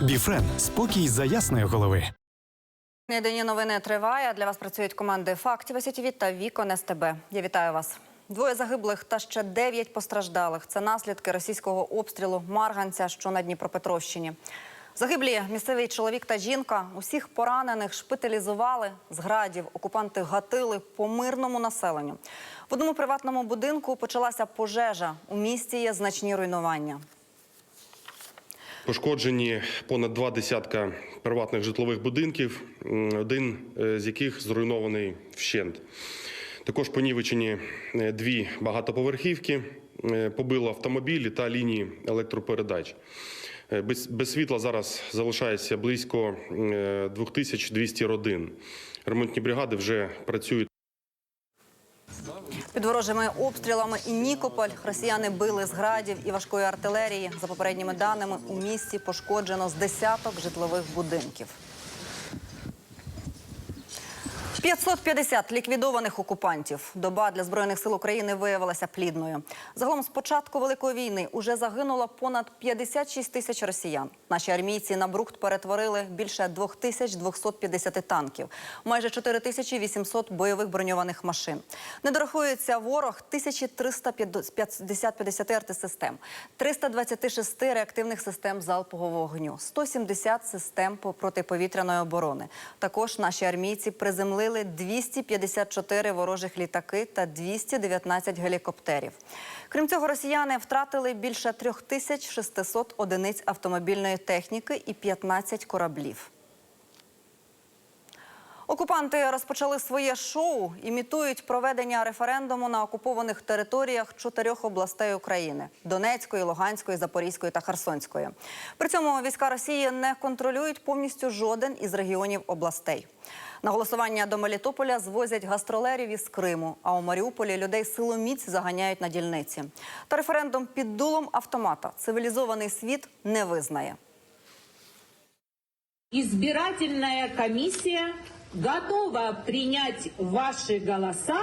Біфрен спокій за ясної голови. Єдині новини триває. Для вас працюють команди фактів СІТВ та Вікон СТБ. Я вітаю вас. Двоє загиблих та ще дев'ять постраждалих. Це наслідки російського обстрілу Марганця, що на Дніпропетровщині. Загиблі місцевий чоловік та жінка. Усіх поранених шпиталізували з градів. Окупанти гатили по мирному населенню. В одному приватному будинку почалася пожежа. У місті є значні руйнування. Пошкоджені понад два десятка приватних житлових будинків, один е, з яких зруйнований вщент. Також понівечені е, дві багатоповерхівки, е, побило автомобілі та лінії електропередач. Без, без світла зараз залишається близько е, 2200 родин. Ремонтні бригади вже працюють. Під ворожими обстрілами і Нікополь росіяни били з градів і важкої артилерії. За попередніми даними, у місті пошкоджено з десяток житлових будинків. 550 ліквідованих окупантів. Доба для збройних сил України виявилася плідною. Загалом з початку великої війни уже загинуло понад 56 тисяч росіян. Наші армійці на брухт перетворили більше 2250 танків, майже 4800 бойових броньованих машин. Не дорахується ворог 1350 артисистем, 326 реактивних систем залпового вогню, 170 систем по- протиповітряної оборони. Також наші армійці приземлили 254 ворожих літаки та 219 гелікоптерів. Крім цього, росіяни втратили більше 3600 одиниць автомобільної техніки і 15 кораблів. Окупанти розпочали своє шоу, імітують проведення референдуму на окупованих територіях чотирьох областей України: Донецької, Луганської, Запорізької та Херсонської. При цьому війська Росії не контролюють повністю жоден із регіонів областей. На голосування до Мелітополя звозять гастролерів із Криму, а у Маріуполі людей силоміць заганяють на дільниці. Та референдум під дулом автомата цивілізований світ не визнає. Избирательная комиссия готова принять ваши голоса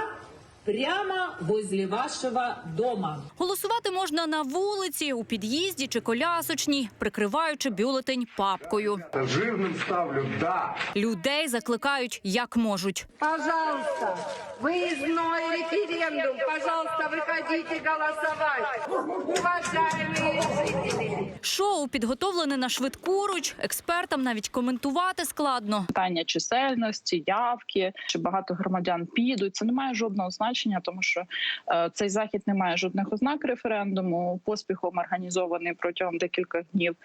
прямо возле вашего дома. Голосувати можна на вулиці, у під'їзді чи колясочній, прикриваючи бюлетень папкою. Жирным ставлю «да». Людей закликають як можуть. Пожалуйста, выездной референдум. Пожалуйста, выходите голосовать. Уважаемые жители. Шоу підготовлене на швидку руч. Експертам навіть коментувати складно. питання чисельності, явки, чи багато громадян підуть. Це не має жодного значення, тому що е, цей захід не має жодних ознак референдуму. Поспіхом організований протягом декілька днів.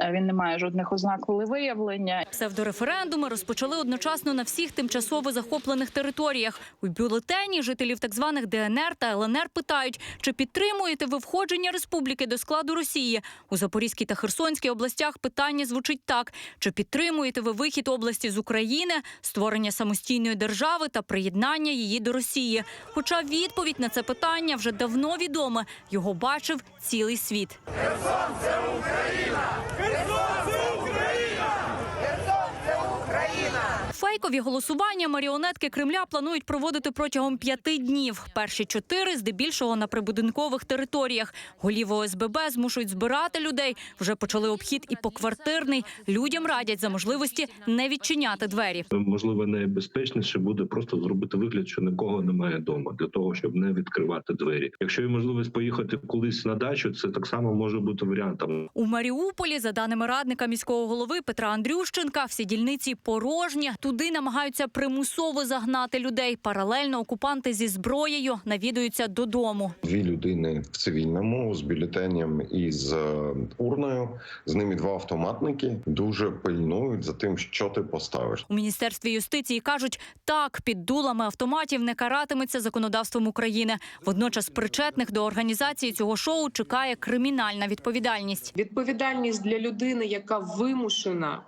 Е, він не має жодних ознак волевиявлення. Псевдореферендуми розпочали одночасно на всіх тимчасово захоплених територіях. У бюлетені жителів так званих ДНР та ЛНР питають, чи підтримуєте ви входження республіки до складу Росії. У Запорізькій та Херсонській областях питання звучить так: чи підтримуєте ви вихід області з України, створення самостійної держави та приєднання її до Росії? Хоча відповідь на це питання вже давно відоме. Його бачив цілий світ. Фейкові голосування маріонетки Кремля планують проводити протягом п'яти днів. Перші чотири здебільшого на прибудинкових територіях. Голів ОСББ змушують збирати людей. Вже почали обхід і поквартирний. Людям радять за можливості не відчиняти двері. можливо найбезпечніше буде просто зробити вигляд, що нікого немає вдома, для того, щоб не відкривати двері. Якщо є можливість поїхати кудись на дачу, це так само може бути варіантом. У Маріуполі, за даними радника міського голови Петра Андрющенка, всі дільниці порожні. Туди намагаються примусово загнати людей. Паралельно окупанти зі зброєю навідуються додому. Дві людини в цивільному з бюлетенем і з е, урною. З ними два автоматники дуже пильнують за тим, що ти поставиш. У міністерстві юстиції кажуть, так під дулами автоматів не каратиметься законодавством України. Водночас причетних до організації цього шоу чекає кримінальна відповідальність. Відповідальність для людини, яка вимушена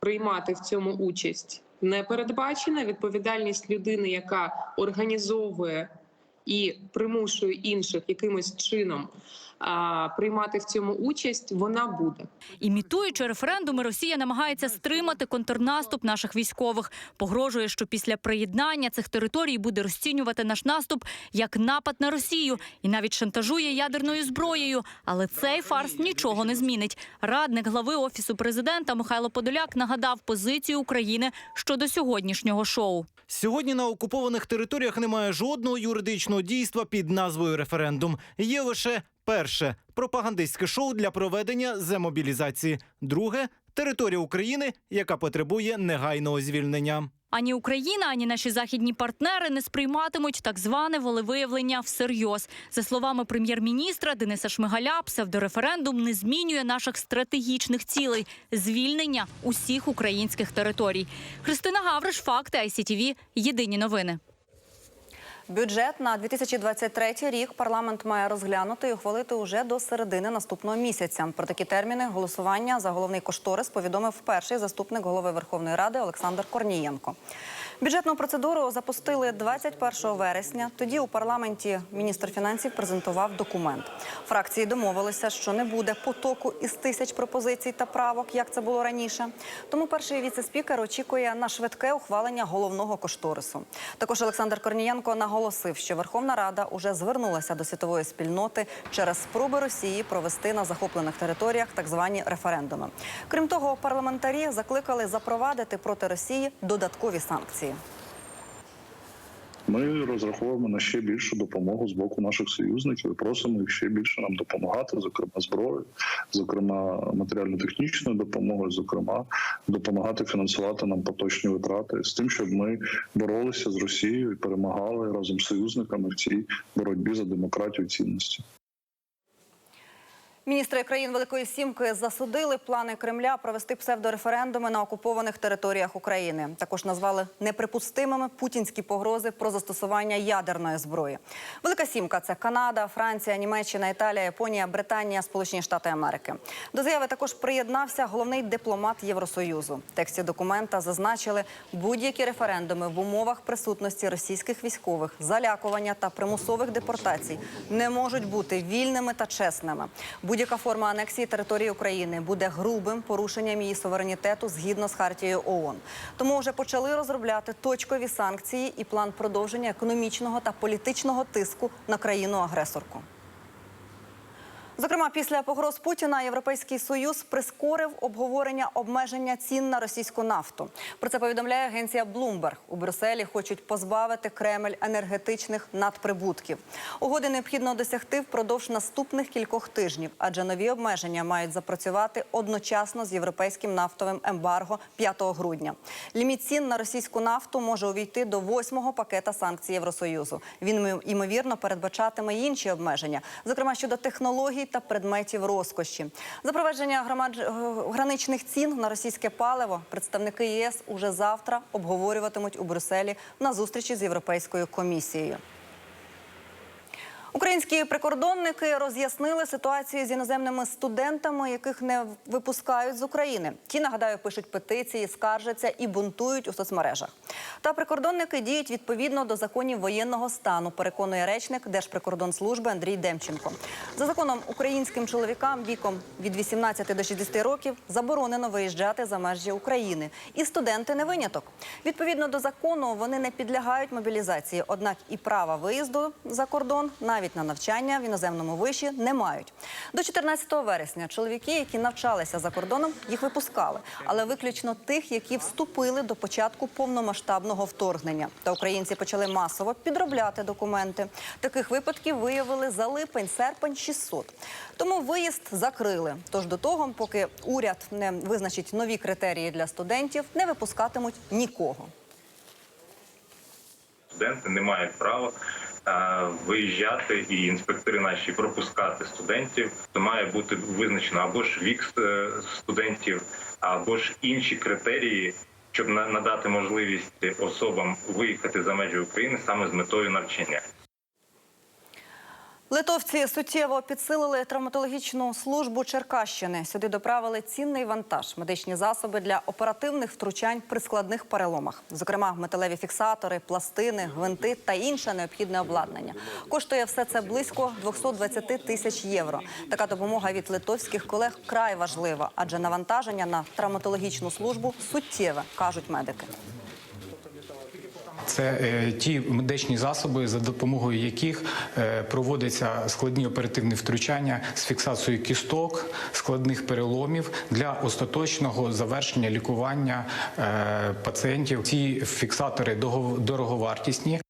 приймати в цьому участь, не передбачена. Відповідальність людини, яка організовує і примушує інших якимось чином приймати в цьому участь, вона буде. Імітуючи референдуми, Росія намагається стримати контрнаступ наших військових. Погрожує, що після приєднання цих територій буде розцінювати наш наступ як напад на Росію і навіть шантажує ядерною зброєю. Але цей фарс нічого не змінить. Радник глави офісу президента Михайло Подоляк нагадав позицію України щодо сьогоднішнього шоу. Сьогодні на окупованих територіях немає жодного юридичного дійства під назвою референдум. Є лише перше пропагандистське шоу для проведення земобілізації. Друге територія України, яка потребує негайного звільнення. Ані Україна, ані наші західні партнери не сприйматимуть так зване волевиявлення всерйоз. За словами прем'єр-міністра Дениса Шмигаля, псевдореферендум не змінює наших стратегічних цілей звільнення усіх українських територій. Христина Гавриш, факти ICTV, Єдині новини. Бюджет на 2023 рік парламент має розглянути і ухвалити уже до середини наступного місяця. Про такі терміни голосування за головний кошторис повідомив перший заступник голови Верховної Ради Олександр Корнієнко. Бюджетну процедуру запустили 21 вересня. Тоді у парламенті міністр фінансів презентував документ. Фракції домовилися, що не буде потоку із тисяч пропозицій та правок, як це було раніше. Тому перший віце-спікер очікує на швидке ухвалення головного кошторису. Також Олександр Корнієнко наголосив, що Верховна Рада уже звернулася до світової спільноти через спроби Росії провести на захоплених територіях так звані референдуми. Крім того, парламентарі закликали запровадити проти Росії додаткові санкції. Ми розраховуємо на ще більшу допомогу з боку наших союзників. Просимо їх ще більше нам допомагати, зокрема зброєю, зокрема матеріально-технічною допомогою, зокрема допомагати фінансувати нам поточні витрати з тим, щоб ми боролися з Росією і перемагали разом з союзниками в цій боротьбі за демократію і цінності. Міністри країн Великої Сімки засудили плани Кремля провести псевдореферендуми на окупованих територіях України. Також назвали неприпустимими путінські погрози про застосування ядерної зброї. Велика Сімка це Канада, Франція, Німеччина, Італія, Японія, Британія, Сполучені Штати Америки. До заяви також приєднався головний дипломат Євросоюзу. В тексті документа зазначили будь-які референдуми в умовах присутності російських військових, залякування та примусових депортацій не можуть бути вільними та чесними. Будь-яка форма анексії території України буде грубим порушенням її суверенітету згідно з хартією ООН. Тому вже почали розробляти точкові санкції і план продовження економічного та політичного тиску на країну-агресорку. Зокрема, після погроз Путіна Європейський союз прискорив обговорення обмеження цін на російську нафту. Про це повідомляє агенція Bloomberg. У Брюсселі хочуть позбавити Кремль енергетичних надприбутків. Угоди необхідно досягти впродовж наступних кількох тижнів, адже нові обмеження мають запрацювати одночасно з європейським нафтовим ембарго 5 грудня. Ліміт цін на російську нафту може увійти до восьмого пакета санкцій Євросоюзу. Він ймовірно передбачатиме інші обмеження, зокрема щодо технологій та предметів розкоші. Запровадження громадж... е, граничних цін на російське паливо представники ЄС уже завтра обговорюватимуть у Брюсселі на зустрічі з Європейською комісією. Українські прикордонники роз'яснили ситуацію з іноземними студентами, яких не випускають з України. Ті, нагадаю, пишуть петиції, скаржаться і бунтують у соцмережах. Та прикордонники діють відповідно до законів воєнного стану, переконує речник Держприкордонслужби Андрій Демченко. За законом українським чоловікам віком від 18 до 60 років заборонено виїжджати за межі України. І студенти не виняток. Відповідно до закону вони не підлягають мобілізації, однак і права виїзду за кордон навіть на навчання в іноземному виші не мають. До 14 вересня чоловіки, які навчалися за кордоном, їх випускали, але виключно тих, які вступили до початку повномасштабного вторгнення. Та українці почали масово підробляти документи. Таких випадків виявили за липень-серпень 600. Тому виїзд закрили. Тож до того, поки уряд не визначить нові критерії для студентів, не випускатимуть нікого. студенти не мають права виїжджати і інспектори наші пропускати студентів. То має бути визначено або ж вік е, студентів, або ж інші критерії, щоб на- надати можливість особам виїхати за межі України саме з метою навчання. Литовці суттєво підсилили травматологічну службу Черкащини. Сюди доправили цінний вантаж, медичні засоби для оперативних втручань при складних переломах, зокрема металеві фіксатори, пластини, гвинти та інше необхідне обладнання. Коштує все це близько 220 тисяч євро. Така допомога від литовських колег вкрай важлива, адже навантаження на травматологічну службу суттєве, кажуть медики. Це е, ті медичні засоби, за допомогою яких е, проводяться складні оперативні втручання з фіксацією кісток, складних переломів для остаточного завершення лікування е, пацієнтів. Ці фіксатори дороговартісні.